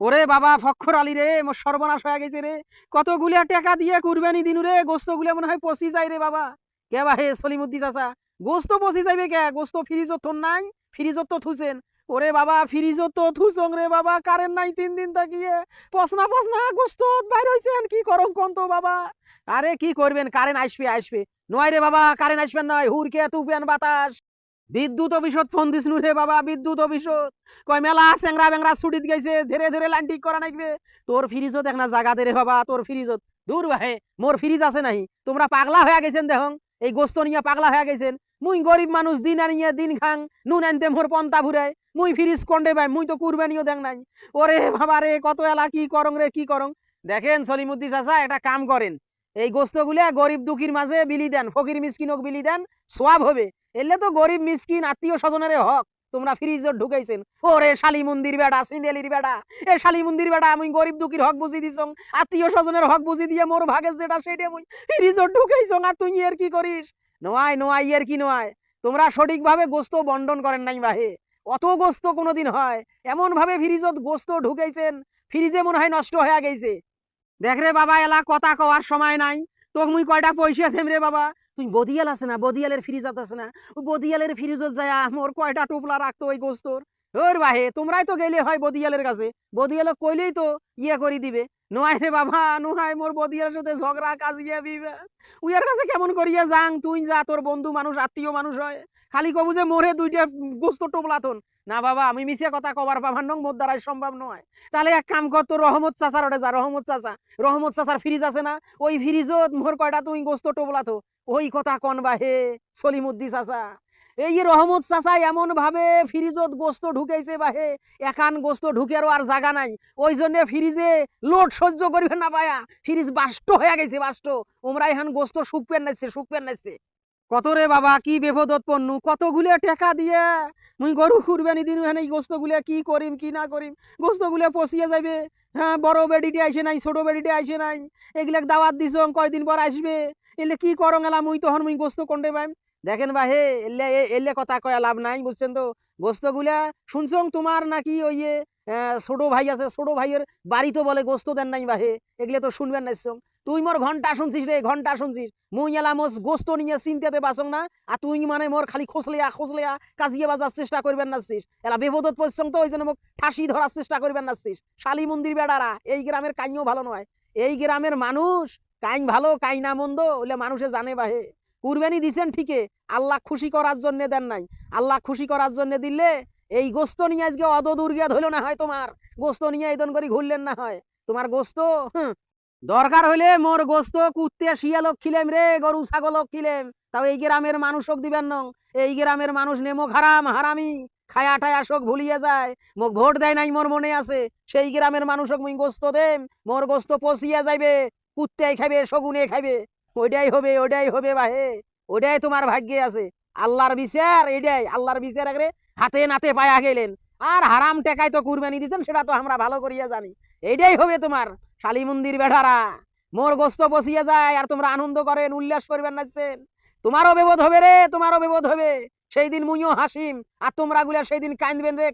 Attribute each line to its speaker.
Speaker 1: ওরে বাবা, ফক্ষর আলী রে, মোর সর্বনাশ হয়ে গেছে রে। কতগুলা টাকা দিয়ে কুরবানি দিনু রে, গোস্তগুলা মনে হয় পচি যায় রে বাবা। কে বা হে সলিমুদ্দি চাচা, গোস্ত পচি যাইবে কে? গোস্ত ফ্রিজত থন নাই, ফ্রিজত তো থুছেন ওরে বাবা, ফ্রিজত তো থুসং রে বাবা, কারেন্ট নাই তিন দিন তাকিয়ে পচনা পচনা গোস্ত বাইর হইছেন, কি করম কোন তো বাবা? আরে কি করবেন, কারেন্ট আসবে আসবে। নয় রে বাবা, কারেন্ট আসবেন নয়, হুরকে তুফান বাতাস। বিদ্যুৎ অফিসত ফোন দিস রে বাবা, বিদ্যুৎ অফিসত। কয়, মেলা চেংরা বেংরা ছুটিত গেছে ধীরে ধীরে লাইন ঠিক করা নাকবে তোর ফ্রিজত এক না জাগা দে রে বাবা তোর ফ্রিজত দূর বাহে মোর ফ্রিজ আছে নাই তোমরা পাগলা হয়ে গেছেন দেখং এই গোস্ত নিয়ে পাগলা হয়ে গেছেন মুই গরিব মানুষ দিন আনিয়ে দিন খাং, নুন আনতে মোর পন্তা ভুরাই মুই ফ্রিজ কন্ডে ভাই মুই তো কুরবানিও দেখ নাই। ওরে বাবা রে কত এলা, কি করং রে কি করং দেখেন সলিমুদ্দি চাচা একটা কাম করেন এই গোস্তগুলা গরিব দুঃখীর মাঝে বিলি দেন ফকির মিসকিনক বিলি দেন সোয়াব হবে। এলে তো গরিব, মিসকিন, আত্মীয় স্বজনের হক। তোমরা ফ্রিজত ঢুকাইছেন। ওরে শালি মন্দির বেটা, সিন্দেলির বেটা। এ শালি মন্দির বেটা আমি গরিব দুঃখীর হক বুঝি দিছং। আত্মীয় স্বজনের হক বুঝি দিয়ে মোর ভাগে যেটা সেটা মুই ফ্রিজত ঢুকাইছং। আর তুই এর কি করিস? নোয়াই নোয়াই এর কি নোয়াই তোমরা সঠিকভাবে গোস্ত বন্টন করেন নাই বাহে। অত গোস্ত কোনোদিন হয়? এমন ভাবে ফ্রিজত গোস্ত ঢুকাইছেন, ফ্রিজে মনে হয় নষ্ট হয়ে গেছে দেখ রে বাবা, এলা কথা কওয়ার সময় নাই। তোক মুই কয়টা পয়সা থেম রে বাবা? তুই বদিয়াল আছে না? বদিয়ালের ফ্রিজত আছে না? বদিয়ালের ফ্রিজত যায় মোর কয়টা টোপলা রাখতো ওই গোস্তর? ওর বাহে, তোমরাই তো গেলে হয় বদিয়ালের কাছে। বদিয়ালক কইলেই তো ইয়ে করে দিবে। নোয়াই রে বাবা, নোহাই মোর বদিয়ালের সাথে ঝগড়া, কাজিয়া বিবে উইয়ার কাছে কেমন করিয়া যাং, তুই যা, তোর বন্ধু মানুষ, আত্মীয় মানুষ হয়। খালি কবু যে মোরে দুইটা গোস্ত টোপলাতন। না বাবা, আমি মিশে কথা কবার পাবার নং মোর দ্বারাই সম্ভব নয়। তাহলে এক কাম কর, তোর রহমত চাচার ওটা যা, রহমত চাচা। রহমত চাচার ফ্রিজ আছে না? ওই ফ্রিজত মোর কয়টা তুই গোস্ত টোপলাতো? ওই কথা কন বাহে সলিমুদ্দি চাচা। এই যে রহমত চাচা এমন ভাবে ফ্রিজত গোস্ত ঢুকাইছে বাহে একান গোস্ত ঢুকেরও আর জায়গা নাই। ওই জন্য ফ্রিজে লোড সহ্য করবে না পায়া ফ্রিজ বাষ্ট হয়ে গেছে, বাষ্ট। ওমরা এখান গোস্ত শুকপেন নাইছে শুকপেন নাইছে। কত রে বাবা, কি বেভদত পণ্য, কতগুলো টেকা দিয়ে মুই গরু কুরবানি দিন এখানে, এই গোস্তগুলো কি করিম, কি না করিম? গোস্তগুলো পচিয়ে যাবে হ্যাঁ বড় বেডিতে আইসে নাই, ছোট বেডিতে আইসে নাই। এগুলাক দাওয়াত দিছ, কয়দিন পর আসবে। এলে কি করং এলা, মুই তখন মুই গোস্ত কোনটে পাইম? দেখেন বা হে, এলে এলে কথা কয়া লাভ নাই, বুঝছেন তো? গোস্তগুলা শুনছং তোমার নাকি ওই ছোট ভাই আছে, ছোট ভাইয়ের বাড়ি তো বলে গোস্ত দেন নাই বাহে এগুলো তো শুনবেন নাইছং তুই মোর ঘণ্টা শুনছিস রে, ঘণ্টা শুনছিস। মুই এলা মোর গোস্ত নিয়ে চিন্তাতে বাসং না, আর তুই মানে মোর খালি খোসলিয়া খোসলিয়া কাজিয়ে বাজার চেষ্টা করবেন নাছিস এলা বিপদত পড়ছং তো, ওই জন্য মোক ঠাসি ধরার চেষ্টা করবেন নাছিস শালি মন্দির বেড়ারা, এই গ্রামের কাইও ভালো নয়। এই গ্রামের মানুষ, কাইন ভালো, কাইনা মন্দ ওলে মানুষে জানে বাহে কুরবানি দিছেন ঠিকই, আল্লাহ খুশি করার জন্য দেন নাই। আল্লাহ খুশি করার জন্য দিলে এই গোস্ত নিয়ে আজকে অদ দুর্গিয়া ধইল না হয় তোমার। গোস্ত নিয়ে এইদন করে ঘুরলেন না হয়। তোমার গোস্ত দরকার হইলে মোর গোস্ত কুত্তে শিয়ালক খিলেম রে, গরু ছাগলক খিলেম তাও এই গ্রামের মানুষক দিবেন নং। এই গ্রামের মানুষ নেমো হারাম হারামি। খায়া ঠায়া শোক ভুলিয়ে যায়। মোক ভোট দেয় নাই মোর মনে আছে। সেই গ্রামের মানুষক মুই গোস্ত দেম। মোর গোস্ত পচিয়া যাইবে। কুত্তে খাইবে, শগুনে খাইবে। ওইটাই হবে ওইটাই হবে বাহে। ওইটাই তোমার ভাগ্যে আছে। আল্লাহর বিচার, এটাই। আল্লাহর বিচার একরে হাতে নাতে পায়া গেলেন আর হারাম টেকায় তো কুরবানি দিছেন সেটা তো আমরা ভালো করিয়া জানি। এইটাই হবে তোমার, শালি মন্দির বেঠারা মোর গোস্ত বসিয়ে যায়, আর তোমরা আনন্দ করেন, উল্লাস করবেন নাচছেন তোমারও বিপদ হবে রে, তোমারও বিপদ হবে। সেই দিন মুইও হাসিম, আর তোমরা গুলা সেই দিন কাঁদবেন রে